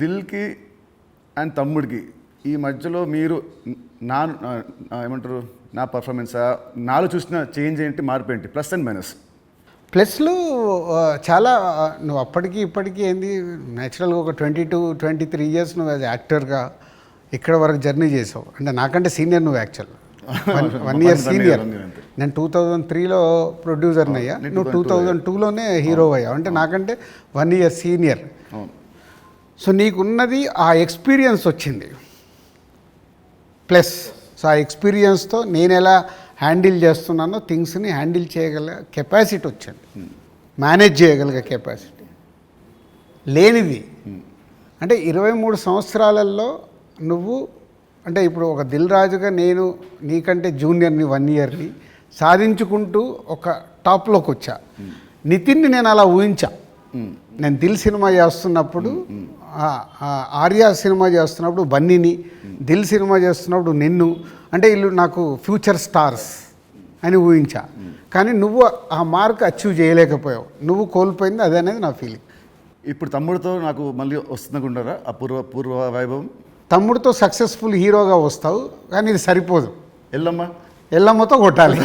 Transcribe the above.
దిల్కి and తమ్ముడికి ఈ మధ్యలో మీరు నా ఏమంటారు నా పర్ఫార్మెన్సా నాలో చూసిన చేంజ్ ఏంటి మార్పు ఏంటి? ప్లస్ అండ్ మైనస్ ప్లస్లు చాలా నువ్వు అప్పటికి ఇప్పటికీ ఏంది న్యాచురల్గా ఒక twenty two twenty three years నువ్వు యాజ్ యాక్టర్గా ఇక్కడ వరకు జర్నీ చేసావు. అంటే నాకంటే సీనియర్ నువ్వు యాక్చువల్ వన్ ఇయర్ సీనియర్ నేను టూ థౌజండ్ త్రీలో ప్రొడ్యూసర్ని అయ్యా నువ్వు టూ థౌజండ్ టూలోనే హీరో అయ్యావు. అంటే నాకంటే వన్ ఇయర్ సీనియర్ సో నీకున్నది ఆ ఎక్స్పీరియన్స్ వచ్చింది. ప్లస్ సో ఆ ఎక్స్పీరియన్స్తో నేను ఎలా హ్యాండిల్ చేస్తున్నానో థింగ్స్ని హ్యాండిల్ చేయగల కెపాసిటీ వచ్చింది. మేనేజ్ చేయగలిగే కెపాసిటీ. లేనిది. అంటే ఇరవై మూడు సంవత్సరాలలో నువ్వు అంటే ఇప్పుడు ఒక దిల్ రాజుగా నేను నీకంటే జూనియర్ని వన్ ఇయర్ని సాధించుకుంటూ ఒక టాప్లోకి వచ్చా. నితిన్ని నేను అలా ఊహించా. నేను దిల్ సినిమా చేస్తున్నప్పుడు ఆర్య సినిమా చేస్తున్నప్పుడు బన్నీని దిల్ సినిమా చేస్తున్నప్పుడు నిన్ను అంటే వీళ్ళు నాకు ఫ్యూచర్ స్టార్స్ అని ఊహించా. కానీ నువ్వు ఆ మార్క్ అచీవ్ చేయలేకపోయావు. నువ్వు కోల్పోయింది అదే అనేది నా ఫీలింగ్ ఇప్పుడు తమ్ముడితో నాకు మళ్ళీ వస్తుందనుకుంటారా ఆ పూర్వ పూర్వ వైభవం? తమ్ముడితో సక్సెస్ఫుల్ హీరోగా వస్తావు కానీ ఇది సరిపోదు. ఎల్లమ్మ? ఎల్లమ్మతో కొట్టాలి.